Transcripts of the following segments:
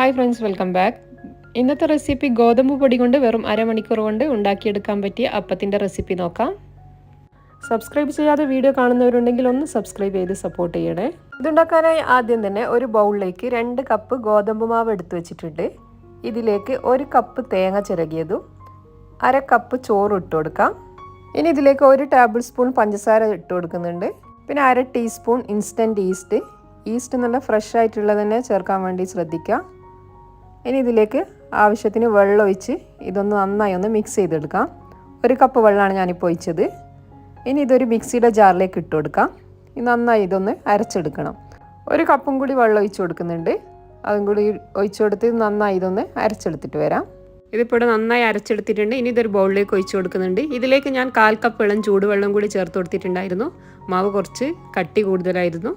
Hi friends welcome back ഇന്നത്തെ recipe ഗോതമ്പ് പൊടി കൊണ്ട് വെറും അരമണിക്കൂർ കൊണ്ട് ഉണ്ടാക്കിയെടുക്കാൻ പറ്റിയ അപ്പത്തിന്റെ റെസിപ്പി നോക്കാം. സബ്സ്ക്രൈബ് ചെയ്യാതെ വീഡിയോ കാണുന്നവരുണ്ടെങ്കിൽ ഒന്ന് സബ്സ്ക്രൈബ് ചെയ്ത് സപ്പോർട്ട് ചെയ്യണേ. ഇതുണ്ടാക്കാനായി ആദ്യം തന്നെ ഒരു ബൗളിലേക്ക് രണ്ട് കപ്പ് ഗോതമ്പ് മാവ് എടുത്തു വെച്ചിട്ടുണ്ട്. ഇതിലേക്ക് ഒരു കപ്പ് തേങ്ങ ചിരകിയതും അര കപ്പ് ചോറ് ഇട്ട് കൊടുക്കാം. ഇനി ഇതിലേക്ക് ഒരു ടേബിൾ സ്പൂൺ പഞ്ചസാര ഇട്ട് കൊടുക്കുന്നുണ്ട്. പിന്നെ അര ടീസ്പൂൺ ഇൻസ്റ്റന്റ് ഈസ്റ്റ് ഈസ്റ്റ് നല്ല ഫ്രഷ് ആയിട്ടുള്ളത് തന്നെ ചേർക്കാൻ വേണ്ടി ശ്രദ്ധിക്കുക ഇനി ഇതിലേക്ക് ആവശ്യത്തിന് വെള്ളം ഒഴിച്ച് ഇതൊന്ന് നന്നായി ഒന്ന് മിക്സ് ചെയ്തെടുക്കാം. ഒരു കപ്പ് വെള്ളമാണ് ഞാനിപ്പോൾ ഒഴിച്ചത്. ഇനി ഇതൊരു മിക്സിയുടെ ജാറിലേക്ക് ഇട്ട് കൊടുക്കാം. നന്നായി ഇതൊന്ന് അരച്ചെടുക്കണം. ഒരു കപ്പും കൂടി വെള്ളം ഒഴിച്ച് കൊടുക്കുന്നുണ്ട്. അതും കൂടി ഒഴിച്ച് കൊടുത്ത് നന്നായി ഇതൊന്ന് അരച്ചെടുത്തിട്ട് വരാം. ഇതിപ്പോൾ ഇവിടെ നന്നായി അരച്ചെടുത്തിട്ടുണ്ട്. ഇനി ഇതൊരു ബൗളിലേക്ക് ഒഴിച്ചു കൊടുക്കുന്നുണ്ട്. ഇതിലേക്ക് ഞാൻ കാൽ കപ്പ് വെള്ളം ചൂടുവെള്ളം കൂടി ചേർത്ത് കൊടുത്തിട്ടുണ്ടായിരുന്നു. മാവ് കുറച്ച് കട്ടി കൂടുതലായിരുന്നു.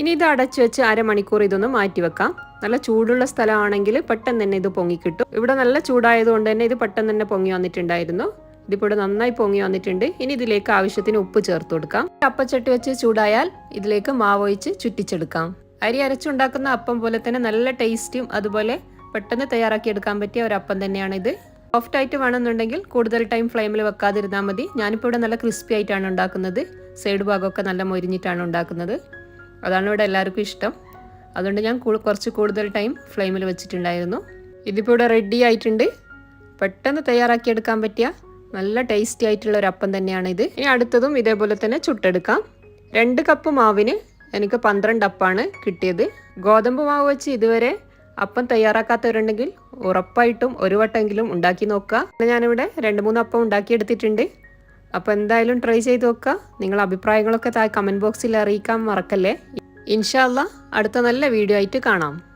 ഇനി ഇത് അടച്ചു വെച്ച് അരമണിക്കൂർ ഇതൊന്ന് മാറ്റി വെക്കാം നല്ല ചൂടുള്ള സ്ഥലമാണെങ്കിൽ പെട്ടെന്ന് തന്നെ ഇത് പൊങ്ങിക്കിട്ടും ഇവിടെ നല്ല ചൂടായതുകൊണ്ട് തന്നെ ഇത് പെട്ടെന്ന് തന്നെ പൊങ്ങി വന്നിട്ടുണ്ടായിരുന്നു. ഇതിപ്പോൾ ഇവിടെ നന്നായി പൊങ്ങി വന്നിട്ടുണ്ട്. ഇനി ഇതിലേക്ക് ആവശ്യത്തിന് ഉപ്പ് ചേർത്ത് കൊടുക്കാം. അപ്പച്ചട്ടി വെച്ച് ചൂടായാൽ ഇതിലേക്ക് മാവൊഴിച്ച് ചുറ്റിച്ചെടുക്കാം. അരി അരച്ചുണ്ടാക്കുന്ന അപ്പം പോലെ തന്നെ നല്ല ടേസ്റ്റും അതുപോലെ പെട്ടെന്ന് തയ്യാറാക്കിയെടുക്കാൻ പറ്റിയ ഒരു അപ്പം തന്നെയാണ് ഇത് സോഫ്റ്റ് ആയിട്ട് വേണമെന്നുണ്ടെങ്കിൽ കൂടുതൽ ടൈം ഫ്ലെയിമിൽ വെക്കാതിരുന്നാൽ മതി. ഞാനിപ്പോൾ ഇവിടെ നല്ല ക്രിസ്പി ആയിട്ടാണ് ഉണ്ടാക്കുന്നത്. സൈഡ് ഭാഗമൊക്കെ നല്ല മൊരിഞ്ഞിട്ടാണ് ഉണ്ടാക്കുന്നത്. അതാണ് ഇവിടെ എല്ലാവർക്കും ഇഷ്ടം. അതുകൊണ്ട് ഞാൻ കുറച്ച് കൂടുതൽ ടൈം ഫ്ലെയിമിൽ വെച്ചിട്ടുണ്ടായിരുന്നു. ഇതിപ്പോൾ ഇവിടെ റെഡി ആയിട്ടുണ്ട്. പെട്ടെന്ന് തയ്യാറാക്കിയെടുക്കാൻ പറ്റിയ നല്ല ടേസ്റ്റി ആയിട്ടുള്ള ഒരു അപ്പം തന്നെയാണ് ഇത് ഇനി അടുത്തതും ഇതേപോലെ തന്നെ ചുട്ടെടുക്കാം. രണ്ട് കപ്പ് മാവിന് എനിക്ക് പന്ത്രണ്ട് അപ്പാണ് കിട്ടിയത്. ഗോതമ്പ് മാവ് വെച്ച് ഇതുവരെ അപ്പം തയ്യാറാക്കാത്തവരുണ്ടെങ്കിൽ ഉറപ്പായിട്ടും ഒരു വട്ടമെങ്കിലും ഉണ്ടാക്കി നോക്കുക. ഞാനിവിടെ രണ്ട് മൂന്ന് അപ്പം ഉണ്ടാക്കിയെടുത്തിട്ടുണ്ട്. അപ്പോൾ എന്തായാലും ട്രൈ ചെയ്ത് നോക്കുക. നിങ്ങളുടെ അഭിപ്രായങ്ങളൊക്കെ താഴെ കമന്റ് ബോക്സിൽ അറിയിക്കാൻ മറക്കല്ലേ? ഇൻഷാല്ല അടുത്ത നല്ല വീഡിയോ ആയിട്ട് കാണാം.